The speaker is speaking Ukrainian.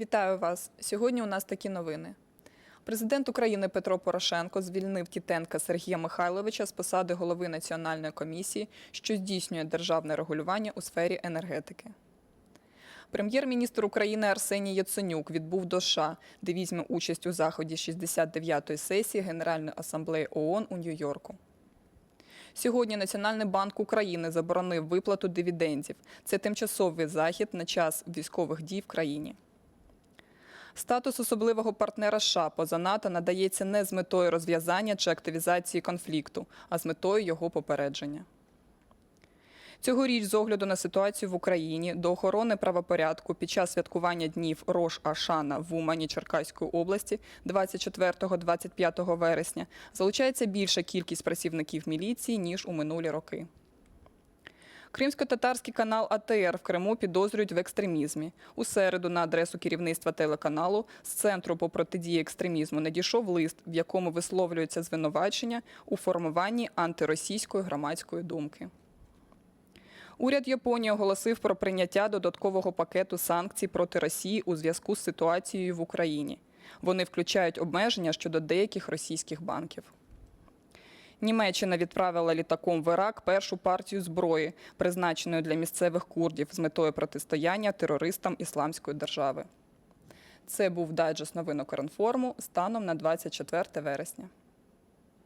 Вітаю вас. Сьогодні у нас такі новини. Президент України Петро Порошенко звільнив Тітенка Сергія Михайловича з посади голови Національної комісії, що здійснює державне регулювання у сфері енергетики. Прем'єр-міністр України Арсеній Яценюк відбув до США, де візьме участь у заході 69-ї сесії Генеральної асамблеї ООН у Нью-Йорку. Сьогодні Національний банк України заборонив виплату дивідендів. Це тимчасовий захід на час військових дій в країні. Статус особливого партнера США поза НАТО надається не з метою розв'язання чи активізації конфлікту, а з метою його попередження. Цьогоріч, з огляду на ситуацію в Україні, до охорони правопорядку під час святкування днів Рош Ашана в Умані Черкаської області 24-25 вересня залучається більша кількість працівників міліції ніж у минулі роки. Кримсько-татарський канал АТР в Криму підозрюють в екстремізмі. У середу на адресу керівництва телеканалу з центру по протидії екстремізму надійшов лист, в якому висловлюється звинувачення у формуванні антиросійської громадської думки. Уряд Японії оголосив про прийняття додаткового пакету санкцій проти Росії у зв'язку з ситуацією в Україні. Вони включають обмеження щодо деяких російських банків. Німеччина відправила літаком в Ірак першу партію зброї, призначеної для місцевих курдів з метою протистояння терористам Ісламської держави. Це був дайджест новин Ренформу станом на 24 вересня.